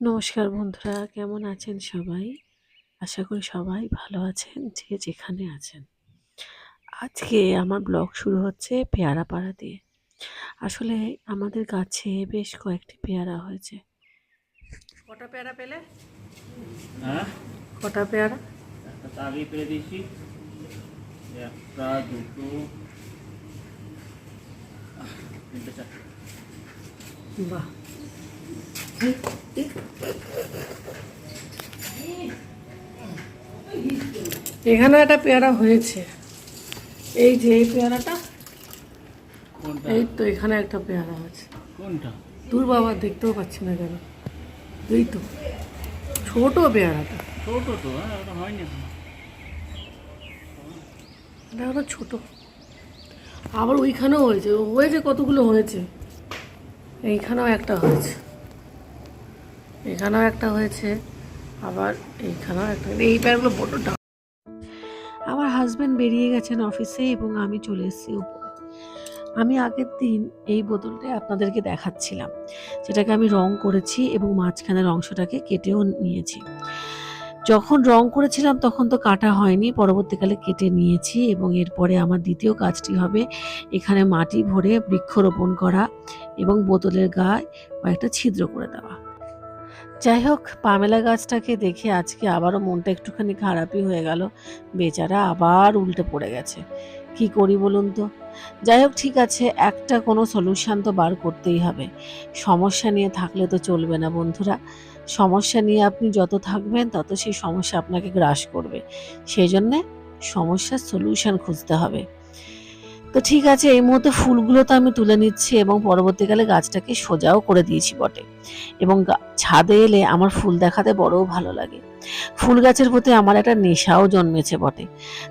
নমস্কার বন্ধুরা কেমন আছেন সবাই? আশা করি সবাই ভালো আছেন যে যেখানে আছেন। আজকে আমার ব্লগ শুরু হচ্ছে পেয়ারা পাড়া দিয়ে। আসলে আমাদের গাছে বেশ কয়েকটি পেয়ারা হয়েছে। কটা পেয়ারা পেলে? হ্যাঁ? কটা পেয়ারা? একটা তো আগেই দিয়েছি। একটা দুটো তিনটে চারটে। বাহ। এখানে একটা পেয়ারা হয়েছে। এই যে এই পেয়ারাটা এই তো এখানে একটা পেয়ারা আছে। কোনটা? দূর বাবা দেখতেও পাচ্ছি না কেন? এই তো ছোট পেয়ারাটা। ছোটো তো হ্যাঁ ওটা হয়নি। এটা হলো ছোট। আবার ওইখানেও হয়েছে হয়েছে কতগুলো হয়েছে এইখানেও একটা হয়েছে। এখানেও একটা হয়েছে আবার এইখানেও একটা এই পেয়ারগুলো বড় ডাক আমার হাজব্যান্ড বেরিয়ে গেছেন অফিসে এবং আমি চলে এসেছি উপরে। আমি আগের দিন এই বোতলটা আপনাদেরকে দেখাচ্ছিলাম, যেটাকে আমি রং করেছি এবং মাঝখানের অংশটাকে কেটেও নিয়েছি। যখন রং করেছিলাম তখন তো কাটা হয়নি, পরবর্তীকালে কেটে নিয়েছি এবং এরপরে আমার দ্বিতীয় কাজটি হবে এখানে মাটি ভরে বৃক্ষরোপণ করা এবং বোতলের গায়ে কয়েকটা ছিদ্র করে দেওয়া। যাই হোক, পামেলা গাছটাকে দেখে আজকে আবারও মনটা একটুখানি খারাপই হয়ে গেল। বেচারা আবার উল্টে পড়ে গেছে। কি করি বলুন তো? যাই হোক, ঠিক আছে, একটা কোনো সলিউশান তো বার করতেই হবে। সমস্যা নিয়ে থাকলে তো চলবে না বন্ধুরা। সমস্যা নিয়ে আপনি যত থাকবেন, তত সেই সমস্যা আপনাকে গ্রাস করবে। সেই জন্যে সমস্যার সলিউশান খুঁজতে হবে। তো ঠিক আছে, এই মুহূর্তে ফুলগুলো তো আমি তুলে নিচ্ছি এবং পরবর্তীকালে গাছটাকে সোজাও করে দিয়েছি বটে। এবং ছাদে এলে আমার ফুল দেখাতে বড়ও ভালো লাগে। ফুল গাছের প্রতি আমার একটা নেশাও জন্মেছে বটে।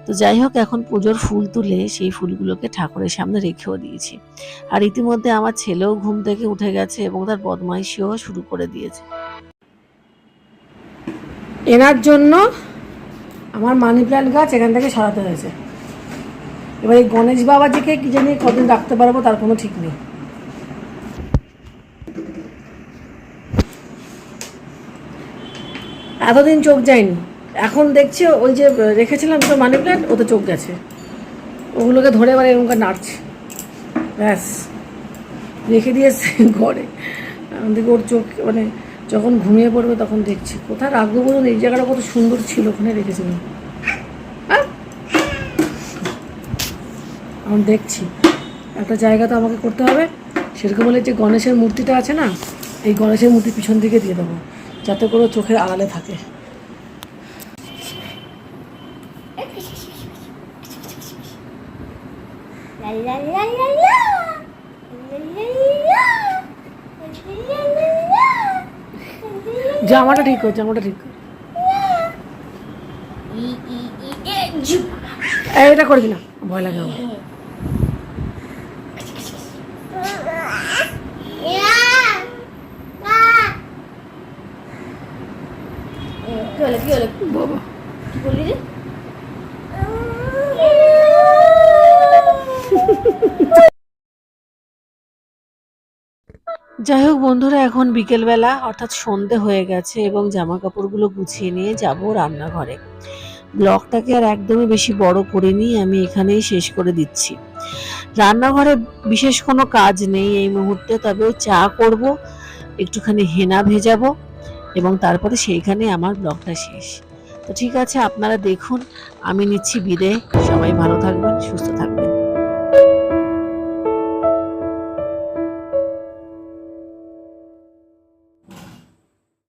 তো যাই হোক, এখন পুজোর ফুল তুলে সেই ফুলগুলোকে ঠাকুরের সামনে রেখেও দিয়েছি। আর ইতিমধ্যে আমার ছেলেও ঘুম থেকে উঠে গেছে এবং তার বদমাইশিও শুরু করে দিয়েছে। এনার জন্য আমার মানি প্ল্যান্ট গাছ এখান থেকে সরাতে হয়েছে। এবার এই গণেশ বাবাজিকে কি জানি কদিন রাখতে পারব, তার কোনো ঠিক নেই। এতদিন চোখ যায়নি। এখন দেখছি ওই যে রেখেছিলাম তো মানি প্ল্যান্ট ওতে চোখ গেছে। ওগুলোকে ধরে এবার এরকম নাড়ছে। ব্যাস। রেখে দিয়েছে ঘরে। আমাদেরকে ওর চোখ মানে যখন ঘুমিয়ে পড়বে তখন দেখছি। কোথায় রাখব বলুন? এই জায়গাটা কত সুন্দর ছিল, ওখানে রেখেছিলাম। এখন দেখছি। একটা জায়গা তো আমাকে করতে হবে। সেরকম হলে যে গণেশের মূর্তিটা আছে না এই গণেশের মূর্তি পিছন দিকে দিয়ে দেবো যাতে করে চোখের আড়ালে থাকে. জামাটা ঠিক কর জামাটা ঠিক কর। এটা করবি না ভয় লাগে আমার। হলো কি হলো? বাবা। কি বললি রে? যাই হোক বন্ধুরা এখন বিকেলবেলা অর্থাৎ সন্ধে হয়ে গেছে এবং জামা কাপড়গুলো গুছিয়ে নিয়ে যাব রান্নাঘরে। ব্লগটাকে আর একদমই বেশি বড় করে করিনি আমি এখানেই শেষ করে দিচ্ছি। রান্নাঘরে বিশেষ কোনো কাজ নেই এই মুহূর্তে তবে চা করব একটুখানি হেনা ভেজাবো এবং তারপরে সেইখানে আমার ব্লগটা শেষ। তো ঠিক আছে, আপনারা দেখুন, আমি নিচ্ছি বিদে সবাই ভালো থাকবেন, সুস্থ থাকবেন।